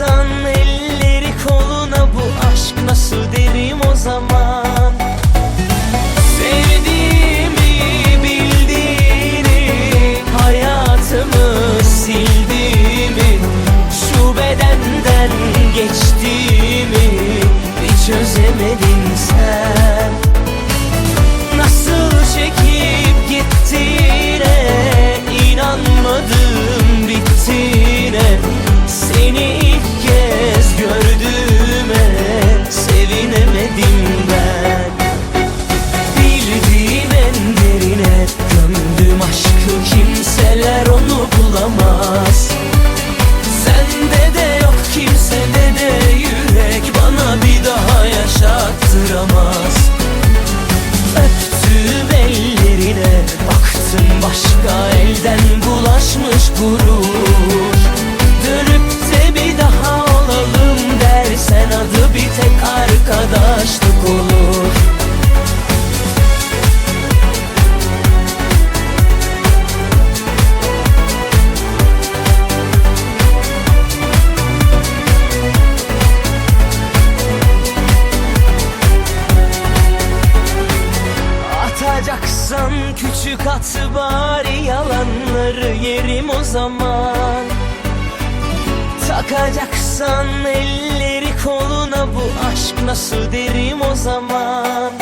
alırsan elleri koluna bu aşk nasıl derim o zaman? Sevdiğimi bildiğini hayatımı sildiğimi Şu bedenden geçtiğimi bir çözemedin sen. ellerine Baktım başka elden bulaşmış gurur. Aman küçük at bari yalanları yerim o zaman. Takacaksan elleri koluna bu aşk nasıl derim o zaman?